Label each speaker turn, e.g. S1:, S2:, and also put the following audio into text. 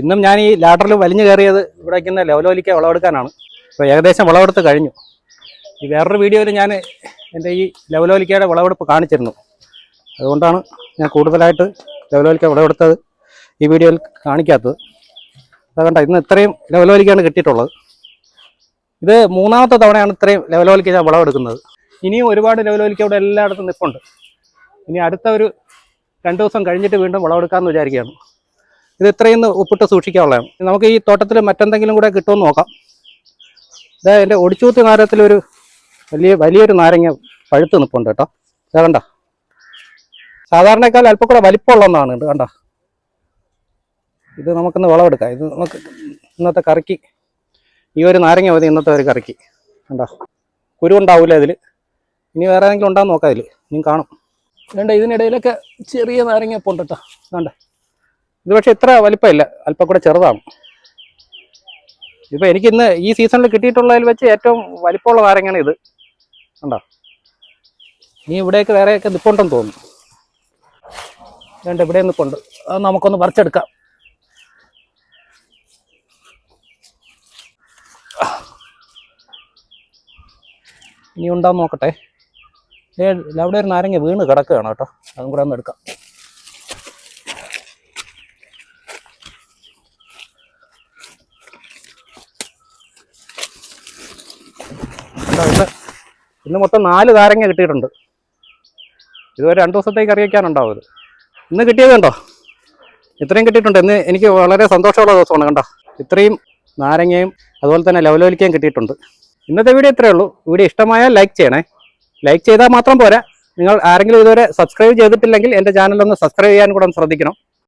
S1: ഇന്നും ഞാൻ ഈ ലാഡറിൽ വലിഞ്ഞു കയറിയത് ഇവിടെ ഇരിക്കുന്ന ലെവലോലിക്ക വിളവെടുക്കാനാണ്. ഇപ്പോൾ ഏകദേശം വിളവെടുത്ത് കഴിഞ്ഞു. ഈ വേറൊരു വീഡിയോയിൽ ഞാൻ എന്റെ ഈ ലെവലോലിക്കയുടെ വിളവെടുപ്പ് കാണിച്ചിരുന്നു. അതുകൊണ്ടാണ് ഞാൻ കൂടുതലായിട്ട് ലെവലോലിക്ക വിളവെടുത്തത് ഈ വീഡിയോയിൽ കാണിക്കാത്തത്. അതുകൊണ്ട് ഇന്ന് ഇത്രയും ലെവലോലിക്കയാണ് കിട്ടിയിട്ടുള്ളത്. ഇത് മൂന്നാമത്തെ തവണയാണ് ഇത്രയും ലെവലോലിക്ക ഞാൻ വിളവെടുക്കുന്നത്. ഇനിയും ഒരുപാട് ലെവലോലിക്ക ഇവിടെ എല്ലായിടത്തും നിൽപ്പുണ്ട് ഇനി അടുത്ത ഒരു രണ്ട് ദിവസം കഴിഞ്ഞിട്ട് വീണ്ടും വിളവെടുക്കാമെന്ന് വിചാരിക്കുകയാണ്. ഇത് ഇത്രയും ഉപ്പിട്ട് സൂക്ഷിക്കാനുള്ളതാണ്. നമുക്ക് ഈ തോട്ടത്തിൽ മറ്റെന്തെങ്കിലും കൂടെ കിട്ടുമെന്ന് നോക്കാം. ഇതാ എന്റെ ഒടിച്ചൂത്ത് നാരത്തിലൊരു വലിയ വലിയൊരു നാരങ്ങ പഴുത്ത് നിൽപ്പുണ്ട് കേട്ടോ. ഇതാ കണ്ട? സാധാരണക്കാൾ അല്പം കൂടെ വലിപ്പമുള്ള ഒന്നാണ് ഇത് കണ്ട? ഇത് നമുക്കിന്ന് വിളവെടുക്കാം. ഇത് നമുക്ക് ഇന്നത്തെ കറിക്ക് ഈ ഒരു നാരങ്ങ മതി ഇന്നത്തെ ഒരു കറിക്ക്. കണ്ടോ? കുരുണ്ടാവില്ല ഇതിൽ ഇനി വേറെ ഏതെങ്കിലും ഉണ്ടാകുന്ന നോക്കാം ഇതിൽ ഇനിയും കാണും. വേണ്ട ഇതിനിടയിലൊക്കെ ചെറിയ നാരങ്ങ കേട്ടോ. വേണ്ട ഇത് പക്ഷേ ഇത്ര വലിപ്പമില്ല. അല്പം കൂടെ ചെറുതാണ്. ഇപ്പം എനിക്ക് ഇന്ന് ഈ സീസണിൽ കിട്ടിയിട്ടുള്ളതിൽ വെച്ച് ഏറ്റവും വലിപ്പമുള്ള നാരങ്ങയാണ് ഇത്. കണ്ടോ? ഇനി ഇവിടെയൊക്കെ വേറെയൊക്കെ നിപ്പുണ്ടെന്ന് തോന്നുന്നു. വേണ്ട ഇവിടെ നിപ്പുണ്ട്. അത് നമുക്കൊന്ന് പറിച്ചെടുക്കാം ഇനി ഉണ്ടാന്ന് നോക്കട്ടെ. ഏ അവിടെ ഒരു നാരങ്ങ വീണ് കിടക്കുകയാണ് കേട്ടോ. അതും കൂടെ ഒന്ന് എടുക്കാം. ഇന്ന് ഇന്ന് മൊത്തം നാല് നാരങ്ങ കിട്ടിയിട്ടുണ്ട്. ഇതുവരെ രണ്ട് ദിവസത്തേക്ക് അറിയിക്കാനുണ്ടാവും ഇന്ന് കിട്ടിയത് കണ്ടോ? ഇത്രയും കിട്ടിയിട്ടുണ്ട്. ഇന്ന് എനിക്ക് വളരെ സന്തോഷമുള്ള ദിവസമാണ് കണ്ടോ? ഇത്രയും നാരങ്ങയും അതുപോലെ തന്നെ ലവലോലിക്കയും കിട്ടിയിട്ടുണ്ട്. ഇന്നത്തെ വീഡിയോ ഇത്രയേ ഉള്ളൂ. വീഡിയോ ഇഷ്ടമായാൽ ലൈക്ക് ചെയ്യണേ. ലൈക്ക് ചെയ്താൽ മാത്രം പോരാ. നിങ്ങൾ ആരെങ്കിലും ഇതുവരെ സബ്സ്ക്രൈബ് ചെയ്തിട്ടില്ലെങ്കിൽ എന്റെ ചാനലൊന്ന് സബ്സ്ക്രൈബ് ചെയ്യാൻ കൂടെ ശ്രദ്ധിക്കണം.